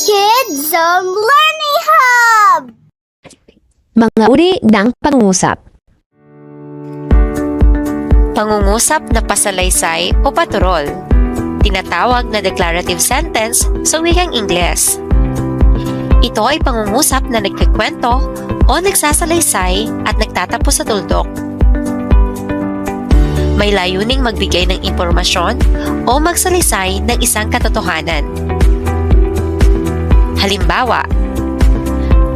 Kids Zone Learning Hub! Mga uri ng pangungusap. Pangungusap na pasalaysay o paturol. Tinatawag na declarative sentence sa wikang Ingles. Ito ay pangungusap na nagkikwento o nagsasalaysay at nagtatapos sa tuldok. May layuning magbigay ng impormasyon o magsalaysay ng isang katotohanan. Halimbawa,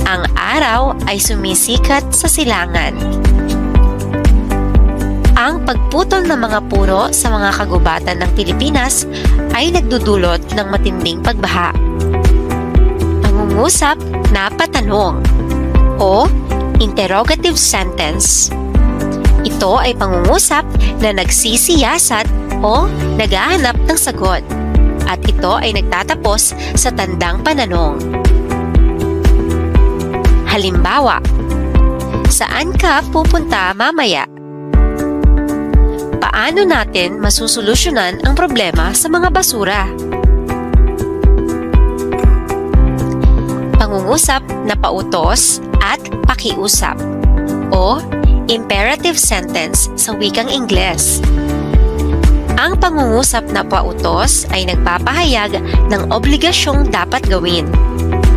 ang araw ay sumisikat sa silangan. Ang pagputol ng mga puro sa mga kagubatan ng Pilipinas ay nagdudulot ng matinding pagbaha. Pangungusap na patanong o interrogative sentence. Ito ay pangungusap na nagsisiyasat o naghahanap ng sagot at ito ay nagtatapos sa tandang pananong. Halimbawa, saan ka pupunta mamaya? Paano natin masusolusyonan ang problema sa mga basura? Pangungusap na pautos at pakiusap o imperative sentence sa wikang Ingles. Ang pangungusap na pautos ay nagpapahayag ng obligasyong dapat gawin.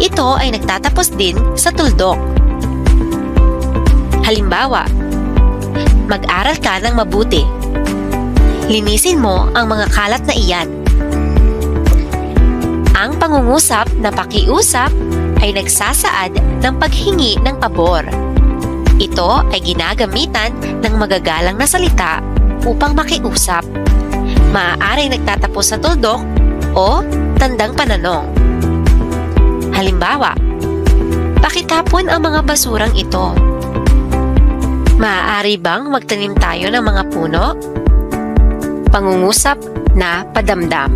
Ito ay nagtatapos din sa tuldok. Halimbawa, mag-aral ka ng mabuti. Linisin mo ang mga kalat na iyan. Ang pangungusap na pakiusap ay nagsasaad ng paghingi ng pabor. Ito ay ginagamitan ng magagalang na salita upang makiusap. Maaaring nagtatapos sa tuldok o tandang pananong. Halimbawa, pakitapon ang mga basurang ito. Maaari bang magtanim tayo ng mga puno? Pangungusap na padamdam.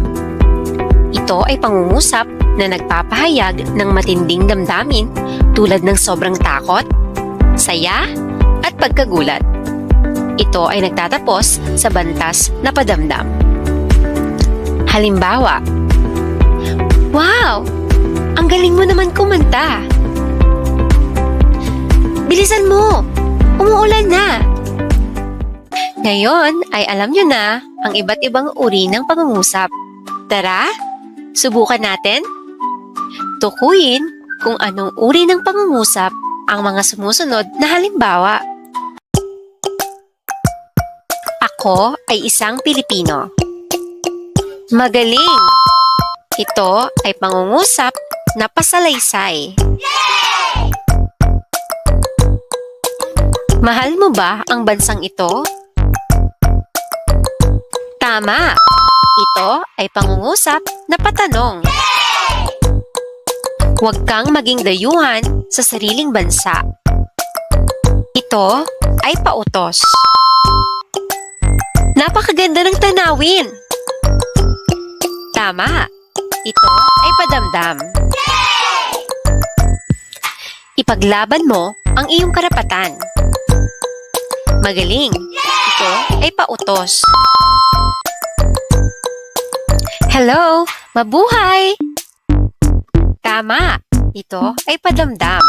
Ito ay pangungusap na nagpapahayag ng matinding damdamin tulad ng sobrang takot, saya, at pagkagulat. Ito ay nagtatapos sa bantas na padamdam. Halimbawa, Wow! Ang galing mo naman kumanta! Bilisan mo! Umuulan na! Ngayon ay alam nyo na ang iba't ibang uri ng pangungusap. Tara, subukan natin. Tukuyin kung anong uri ng pangungusap ang mga sumusunod na halimbawa. Ako ay isang Pilipino. Magaling! Ito ay pangungusap na pasalaysay. Mahal mo ba ang bansang ito? Tama! Ito ay pangungusap na patanong. Huwag kang maging dayuhan sa sariling bansa. Ito ay pautos. Napakaganda ng tanawin! Tama! Ito ay padamdam. Ipaglaban mo ang iyong karapatan. Magaling! Ito ay pautos. Hello! Mabuhay! Tama! Ito ay padamdam.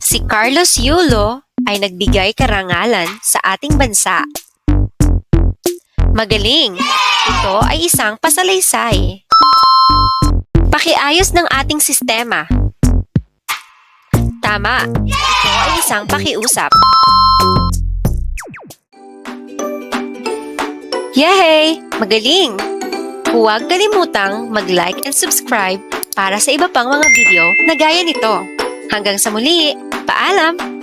Si Carlos Yulo ay nagbigay karangalan sa ating bansa. Magaling! Ito ay isang pasalaysay. Pakiayos ng ating sistema. Tama! Ito ay isang pakiusap. Yay! Magaling! Huwag kalimutang mag-like and subscribe para sa iba pang mga video na gaya nito. Hanggang sa muli, paalam!